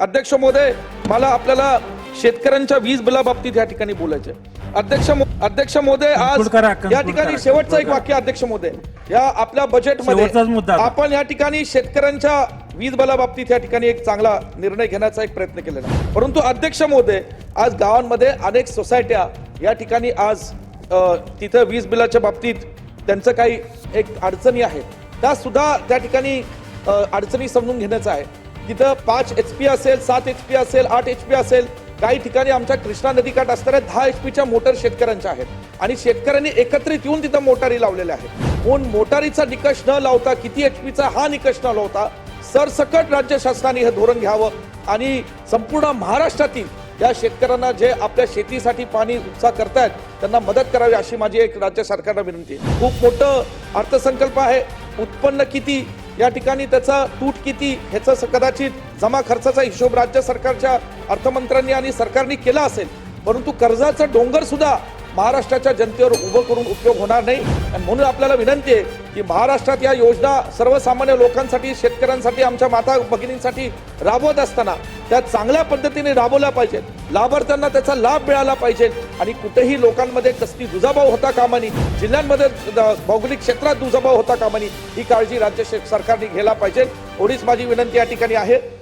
अध्यक्ष महोदय मला आपल्याला शेतकऱ्यांच्या वीज बिला बाबतीत या ठिकाणी बोलायचे अध्यक्ष मो- अध्यक्ष महोदय आज करा, या ठिकाणी करा, शेवटचं एक वाक्य अध्यक्ष महोदय या आपल्या बजेटमध्ये मुद्दा आता. आपण या ठिकाणी शेतकऱ्यांच्या वीज बाबतीत या ठिकाणी एक चांगला निर्णय घेण्याचा एक प्रयत्न केलेला आहे. परंतु अध्यक्ष महोदय आज गावांमध्ये अनेक सोसायट्या या ठिकाणी आज अ, तिथं वीज बिलाच्या बाबतीत त्यांचं काही एक अडचणी आहेत त्या सुद्धा त्या ठिकाणी अ, अडचणी समजून घेण्याचं आहे. तिथं पाच एच पी असेल सात एच पी असेल आठ एच पी असेल काही ठिकाणी आमच्या कृष्णा नदीकाठ असणाऱ्या दहा एच पीच्या मोटर शेतकऱ्यांच्या आहेत. आणि शेतकऱ्यांनी एकत्रित येऊन तिथं मोटारी लावलेल्या आहेत. म्हणून मोटारीचा निकष न लावता किती एच पीचा हा निकष न लावता सरसकट राज्य शासनाने हे धोरण घ्यावं आणि संपूर्ण महाराष्ट्रातील या शेतकऱ्यांना जे आपल्या शेतीसाठी पाणी उपसा करतायत त्यांना मदत करावी अशी माझी एक राज्य सरकारला विनंती आहे. खूप मोठं अर्थसंकल्प आहे. उत्पन्न किती या ठिकाणी त्याचा तूट किती ह्याचा स- कदाचित जमा खर्चाचा हिशोब राज्य सरकारच्या अर्थमंत्र्यांनी आणि सरकारने केला असेल. परंतु कर्जाचा डोंगर सुद्धा महाराष्ट्राच्या जनतेवर उभं करून उपयोग होणार नाही. आणि म्हणून आपल्याला विनंती आहे की महाराष्ट्रात या योजना सर्वसामान्य लोकांसाठी शेतकऱ्यांसाठी आमच्या माता भगिनींसाठी राबवत असताना त्या चांगल्या पद्धतीने राबवल्या पाहिजेत. लाभार्थ्यांना त्याचा लाभ मिळाला पाहिजे. आणि कुठेही लोकांमध्ये कसली दुजाभाव होता कामा नये. जिल्ह्यांमध्ये द- भौगोलिक क्षेत्रात दुजाभाव होता कामा नये. ही काळजी राज्य सरकारने घ्यायला पाहिजे. एवढीच माझी विनंती या ठिकाणी आहे.